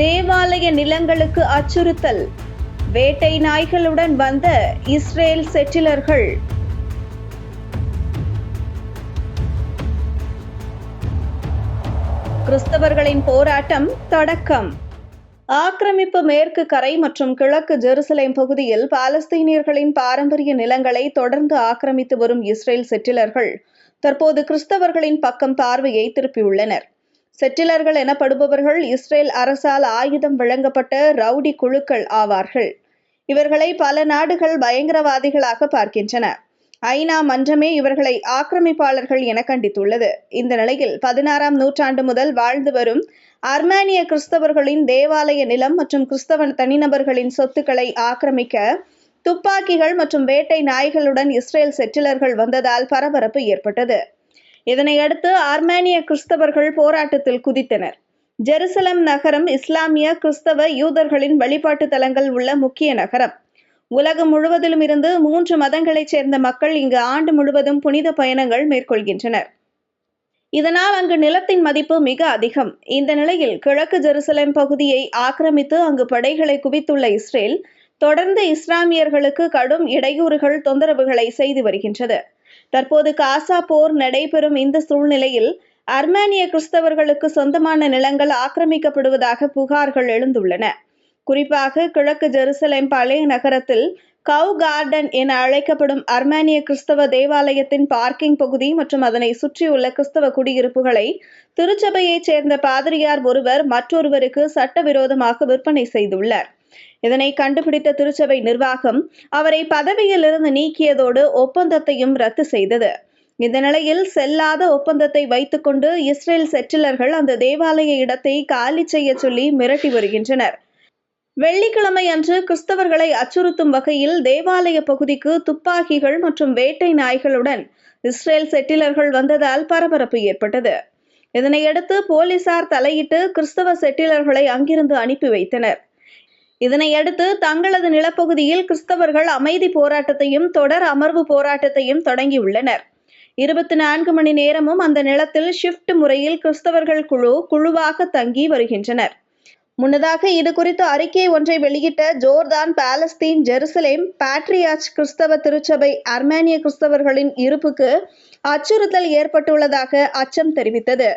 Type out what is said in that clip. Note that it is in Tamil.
தேவாலய நிலங்களுக்கு அச்சுறுத்தல். வேட்டை நாய்களுடன் வந்த இஸ்ரேல் செட்டிலர்கள். கிறிஸ்தவர்களின் போராட்டம் தொடக்கம். ஆக்கிரமிப்பு மேற்கு கரை மற்றும் கிழக்கு ஜெருசலேம் பகுதியில் பாலஸ்தீனியர்களின் பாரம்பரிய நிலங்களை தொடர்ந்து ஆக்கிரமித்து வரும் இஸ்ரேல் செட்டிலர்கள் தற்போது கிறிஸ்தவர்களின் பக்கம் பார்வையை திருப்பியுள்ளனர். செட்டிலர்கள் எனப்படுபவர்கள் இஸ்ரேல் அரசால் ஆயுதம் வழங்கப்பட்ட ரவுடி குழுக்கள் ஆவார்கள். இவர்களை பல நாடுகள் பயங்கரவாதிகளாக பார்க்கின்றன. ஐநா மன்றமே இவர்களை ஆக்கிரமிப்பாளர்கள் என கண்டித்துள்ளது. இந்த நிலையில் பதினாறாம் நூற்றாண்டு முதல் வாழ்ந்து வரும் அர்மேனிய கிறிஸ்தவர்களின் தேவாலய நிலம் மற்றும் கிறிஸ்தவ தனிநபர்களின் சொத்துக்களை ஆக்கிரமிக்க துப்பாக்கிகள் மற்றும் வேட்டை நாய்களுடன் இஸ்ரேல் செட்டிலர்கள் வந்ததால் பரபரப்பு ஏற்பட்டது. இதனையடுத்து ஆர்மேனிய கிறிஸ்தவர்கள் போராட்டத்தில் குதித்தனர். ஜெருசலம் நகரம் இஸ்லாமிய கிறிஸ்தவ யூதர்களின் வழிபாட்டு தலங்கள் உள்ள முக்கிய நகரம். உலகம் முழுவதிலும் இருந்து மூன்று மதங்களைச் சேர்ந்த மக்கள் இங்கு ஆண்டு முழுவதும் புனித பயணங்கள் மேற்கொள்கின்றனர். இதனால் அங்கு நிலத்தின் மதிப்பு மிக அதிகம். இந்த நிலையில் கிழக்கு ஜெருசலேம் பகுதியை ஆக்கிரமித்து அங்கு படைகளை குவித்துள்ள இஸ்ரேல் தொடர்ந்து இஸ்லாமியர்களுக்கு கடும் இடையூறுகள் தொந்தரவுகளை செய்து வருகின்றது. தற்போது காசா போர் நடைபெறும் இந்த சூழ்நிலையில் அர்மேனிய கிறிஸ்தவர்களுக்கு சொந்தமான நிலங்கள் ஆக்கிரமிக்கப்படுவதாக புகார்கள் எழுந்துள்ளன. குறிப்பாக கிழக்கு ஜெருசலேம் பழைய நகரத்தில் கவு கார்டன் என அழைக்கப்படும் அர்மேனிய கிறிஸ்தவ தேவாலயத்தின் பார்க்கிங் பகுதி மற்றும் அதனை சுற்றியுள்ள கிறிஸ்தவ குடியிருப்புகளை திருச்சபையைச் சேர்ந்த பாதிரியார் ஒருவர் மற்றொருவருக்கு சட்டவிரோதமாக விற்பனை செய்துள்ளார். இதனை கண்டுபிடித்த திருச்சபை நிர்வாகம் அவரை பதவியிலிருந்து நீக்கியதோடு ஒப்பந்தத்தையும் ரத்து செய்தது. இந்த நிலையில் செல்லாத ஒப்பந்தத்தை வைத்துக்கொண்டு இஸ்ரேல் செட்டிலர்கள் அந்த தேவாலய இடத்தை காலி செய்ய சொல்லி மிரட்டி வருகின்றனர். வெள்ளிக்கிழமை அன்று கிறிஸ்தவர்களை அச்சுறுத்தும் வகையில் தேவாலய பகுதிக்கு துப்பாக்கிகள் மற்றும் வேட்டை நாய்களுடன் இஸ்ரேல் செட்டிலர்கள் வந்ததால் பரபரப்பு ஏற்பட்டது. இதனையடுத்து போலீசார் தலையிட்டு கிறிஸ்தவ செட்டிலர்களை அங்கிருந்து அனுப்பி வைத்தனர். இதனையடுத்து தங்களது நிலப்பகுதியில் கிறிஸ்தவர்கள் அமைதி போராட்டத்தையும் தொடர் அமர்வு போராட்டத்தையும் தொடங்கியுள்ளனர். இருபத்தி நான்கு மணி நேரமும் அந்த நிலத்தில் ஷிஃப்ட் முறையில் கிறிஸ்தவர்கள் குழு குழுவாக தங்கி வருகின்றனர். முன்னதாக இது குறித்து அறிக்கை ஒன்றை வெளியிட்ட ஜோர்தான் பாலஸ்தீன் ஜெருசலேம் பேட்ரியாச் கிறிஸ்தவ திருச்சபை அர்மேனிய கிறிஸ்தவர்களின் இருப்புக்கு அச்சுறுத்தல் ஏற்பட்டுள்ளதாக அச்சம் தெரிவித்தது.